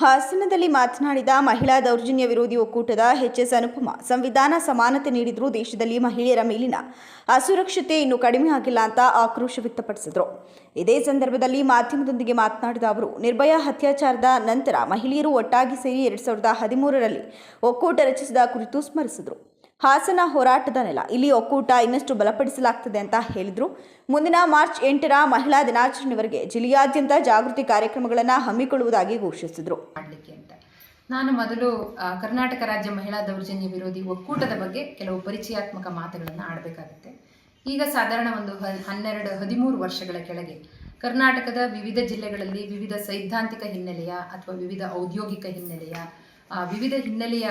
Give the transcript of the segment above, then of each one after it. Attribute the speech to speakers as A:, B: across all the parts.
A: ಹಾಸನದಲ್ಲಿ ಮಾತನಾಡಿದ ಮಹಿಳಾ ದೌರ್ಜನ್ಯ ವಿರೋಧಿ ಒಕ್ಕೂಟದ ಎಚ್ಎಸ್ ಅನುಪಮ, ಸಂವಿಧಾನ ಸಮಾನತೆ ನೀಡಿದರೂ ದೇಶದಲ್ಲಿ ಮಹಿಳೆಯರ ಮೇಲಿನ ಅಸುರಕ್ಷತೆ ಇನ್ನೂ ಕಡಿಮೆ ಆಗಿಲ್ಲ ಅಂತ ಆಕ್ರೋಶ ವ್ಯಕ್ತಪಡಿಸಿದರು. ಇದೇ ಸಂದರ್ಭದಲ್ಲಿ ಮಾಧ್ಯಮದೊಂದಿಗೆ ಮಾತನಾಡಿದ ಅವರು, ನಿರ್ಭಯ ಅತ್ಯಾಚಾರದ ನಂತರ ಮಹಿಳೆಯರು ಒಟ್ಟಾಗಿ ಸೇರಿ ಎರಡು ಸಾವಿರದ ಹದಿಮೂರರಲ್ಲಿ ಒಕ್ಕೂಟ ರಚಿಸಿದ ಕುರಿತು ಸ್ಮರಿಸಿದರು. ಹಾಸನ ಹೋರಾಟದ ನೆಲ. ಇಲ್ಲಿ ಒಕ್ಕೂಟ ಇನ್ನಷ್ಟು ಬಲಪಡಿಸಲಾಗ್ತದೆ ಅಂತ ಹೇಳಿದರು. ಮುಂದಿನ ಮಾರ್ಚ್ ಎಂಟರ ಮಹಿಳಾ ದಿನಾಚರಣೆವರೆಗೆ ಜಿಲ್ಲೆಯಾದ್ಯಂತ ಜಾಗೃತಿ ಕಾರ್ಯಕ್ರಮಗಳನ್ನು ಹಮ್ಮಿಕೊಳ್ಳುವುದಾಗಿ ಘೋಷಿಸಿದರು.
B: ನಾನು ಮೊದಲು ಕರ್ನಾಟಕ ರಾಜ್ಯ ಮಹಿಳಾ ದೌರ್ಜನ್ಯ ವಿರೋಧಿ ಒಕ್ಕೂಟದ ಬಗ್ಗೆ ಕೆಲವು ಪರಿಚಯಾತ್ಮಕ ಮಾತುಗಳನ್ನು ಆಡಬೇಕಾಗುತ್ತೆ. ಈಗ ಸಾಧಾರಣ ಒಂದು ಹನ್ನೆರಡು, ಹದಿಮೂರು ವರ್ಷಗಳ ಕೆಳಗೆ ಕರ್ನಾಟಕದ ವಿವಿಧ ಜಿಲ್ಲೆಗಳಲ್ಲಿ ವಿವಿಧ ಸೈದ್ಧಾಂತಿಕ ಹಿನ್ನೆಲೆಯ ಅಥವಾ ವಿವಿಧ ಔದ್ಯೋಗಿಕ ಹಿನ್ನೆಲೆಯ ವಿವಿಧ ಹಿನ್ನೆಲೆಯ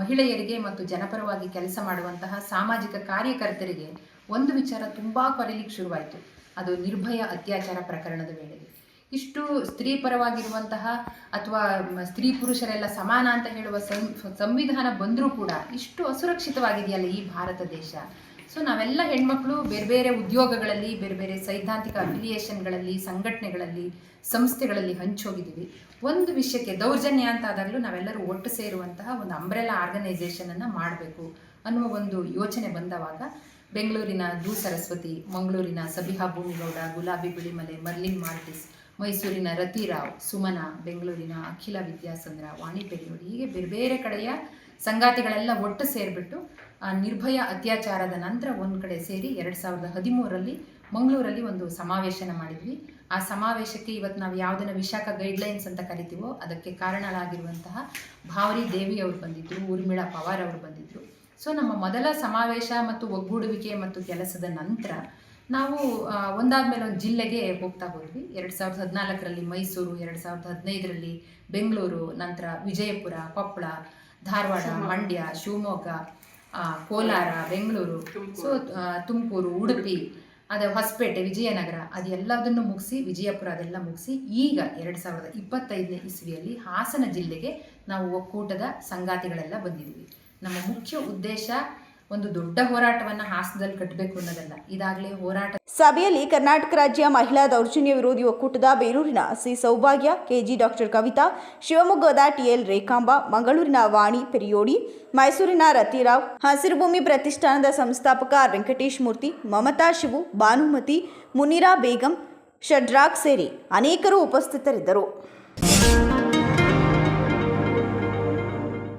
B: ಮಹಿಳೆಯರಿಗೆ ಮತ್ತು ಜನಪರವಾಗಿ ಕೆಲಸ ಮಾಡುವಂತಹ ಸಾಮಾಜಿಕ ಕಾರ್ಯಕರ್ತರಿಗೆ ಒಂದು ವಿಚಾರ ತುಂಬ ಕೊರೆಯಲಿಕ್ಕೆ ಶುರುವಾಯಿತು. ಅದು ನಿರ್ಭಯ ಅತ್ಯಾಚಾರ ಪ್ರಕರಣದ ವೇಳೆಗೆ. ಇಷ್ಟು ಸ್ತ್ರೀ ಪರವಾಗಿರುವಂತಹ ಅಥವಾ ಸ್ತ್ರೀ ಪುರುಷರೆಲ್ಲ ಸಮಾನ ಅಂತ ಹೇಳುವ ಸಂವಿಧಾನ ಬಂದರೂ ಕೂಡ ಇಷ್ಟು ಅಸುರಕ್ಷಿತವಾಗಿದೆಯಲ್ಲ ಈ ಭಾರತ ದೇಶ. ಸೊ ನಾವೆಲ್ಲ ಹೆಣ್ಮಕ್ಳು ಬೇರೆ ಬೇರೆ ಉದ್ಯೋಗಗಳಲ್ಲಿ, ಬೇರೆ ಬೇರೆ ಸೈದ್ಧಾಂತಿಕ ಅಫಿಲಿಯೇಷನ್ಗಳಲ್ಲಿ ಸಂಘಟನೆಗಳಲ್ಲಿ, ಸಂಸ್ಥೆಗಳಲ್ಲಿ ಹಂಚೋಗಿದ್ದೀವಿ. ಒಂದು ವಿಷಯಕ್ಕೆ ದೌರ್ಜನ್ಯ ಅಂತ ಆದಾಗಲೂ ನಾವೆಲ್ಲರೂ ಒಟ್ಟು ಸೇರುವಂತಹ ಒಂದು ಅಂಬ್ರೆಲಾ ಆರ್ಗನೈಸೇಷನನ್ನು ಮಾಡಬೇಕು ಅನ್ನುವ ಒಂದು ಯೋಚನೆ ಬಂದವಾಗ ಬೆಂಗಳೂರಿನ ದು ಸರಸ್ವತಿ, ಮಂಗಳೂರಿನ ಸಬಿಹಾ ಭೂಮಿಗೌಡ, ಗುಲಾಬಿ ಬಿಳಿಮಲೆ ಮರ್ಲಿನ್ ಮಾರ್ಟಿಸ್, ಮೈಸೂರಿನ ರತಿರಾವ್, ಸುಮನ, ಬೆಂಗಳೂರಿನ ಅಖಿಲ ವಿದ್ಯಾಸಂದ್ರ ವಾಣಿ ಪೆರಿಯೋಡಿ ಹೀಗೆ ಬೇರೆ ಬೇರೆ ಕಡೆಯ ಸಂಗಾತಿಗಳೆಲ್ಲ ಒಟ್ಟು ಸೇರಿಬಿಟ್ಟು, ಆ ನಿರ್ಭಯ ಅತ್ಯಾಚಾರದ ನಂತರ ಒಂದು ಕಡೆ ಸೇರಿ ಎರಡು ಸಾವಿರದ ಹದಿಮೂರರಲ್ಲಿ ಮಂಗಳೂರಲ್ಲಿ ಒಂದು ಸಮಾವೇಶನ ಮಾಡಿದ್ವಿ. ಆ ಸಮಾವೇಶಕ್ಕೆ ಇವತ್ತು ನಾವು ಯಾವುದನ್ನು ವಿಶಾಖ ಗೈಡ್ಲೈನ್ಸ್ ಅಂತ ಕರಿತೀವೋ ಅದಕ್ಕೆ ಕಾರಣರಾಗಿರುವಂತಹ ಭಾವರಿ ದೇವಿ ಅವರು ಬಂದಿದ್ದರು ಊರ್ಮಿಳಾ ಪವಾರ್ ಅವರು ಬಂದಿದ್ದರು ಸೊ ನಮ್ಮ ಮೊದಲ ಸಮಾವೇಶ ಮತ್ತು ಒಗ್ಗೂಡುವಿಕೆ ಮತ್ತು ಕೆಲಸದ ನಂತರ ನಾವು ಒಂದಾದ ಮೇಲೆ ಒಂದು ಜಿಲ್ಲೆಗೆ ಹೋಗ್ತಾ ಹೋದ್ವಿ. ಎರಡು ಸಾವಿರದ ಹದಿನಾಲ್ಕರಲ್ಲಿ ಮೈಸೂರು, ಎರಡು ಸಾವಿರದ ಹದಿನೈದರಲ್ಲಿ ಬೆಂಗಳೂರು, ನಂತರ ವಿಜಯಪುರ, ಕೊಪ್ಪಳ ಧಾರವಾಡ ಮಂಡ್ಯ ಶಿವಮೊಗ್ಗ ಕೋಲಾರ ಬೆಂಗಳೂರು ಸೊ ತುಮಕೂರು ಉಡುಪಿ ಅದೇ ಹೊಸಪೇಟೆ ವಿಜಯನಗರ ಅದೆಲ್ಲದನ್ನು ಮುಗಿಸಿ ವಿಜಯಪುರ ಅದೆಲ್ಲ ಮುಗಿಸಿ ಈಗ ಎರಡು ಸಾವಿರದ ಇಪ್ಪತ್ತೈದನೇ ಇಸ್ವಿಯಲ್ಲಿ ಹಾಸನ ಜಿಲ್ಲೆಗೆ ನಾವು ಒಕ್ಕೂಟದ ಸಂಗಾತಿಗಳೆಲ್ಲ ಬಂದಿದ್ದೀವಿ. ನಮ್ಮ ಮುಖ್ಯ ಉದ್ದೇಶ ಒಂದು ದೊಡ್ಡ ಹೋರಾಟವನ್ನು ಹಾಸನದಲ್ಲಿ ಕಟ್ಟಬೇಕು ಅನ್ನೋದಲ್ಲ. ಇದಾಗಲೇ ಹೋರಾಟ
A: ಸಭೆಯಲ್ಲಿ ಕರ್ನಾಟಕ ರಾಜ್ಯ ಮಹಿಳಾ ದೌರ್ಜನ್ಯ ವಿರೋಧಿ ಒಕ್ಕೂಟದ ಬೇರೂರಿನ C Saubhagya, KG doctor Kavitha, ಶಿವಮೊಗ್ಗದ ಟಿಎಲ್ ರೇಖಾಂಬ, ಮಂಗಳೂರಿನ ವಾಣಿ ಪೆರಿಯೋಡಿ, ಮೈಸೂರಿನ ರತಿರಾವ್, ಹಸಿರುಭೂಮಿ ಪ್ರತಿಷ್ಠಾನದ ಸಂಸ್ಥಾಪಕ ವೆಂಕಟೇಶ್ ಮೂರ್ತಿ, ಮಮತಾ ಶಿವು, ಭಾನುಮತಿ, ಮುನಿರಾ ಬೇಗಂ, ಶಡ್ರಾಕ್ ಸೇರಿ ಅನೇಕರು ಉಪಸ್ಥಿತರಿದ್ದರು.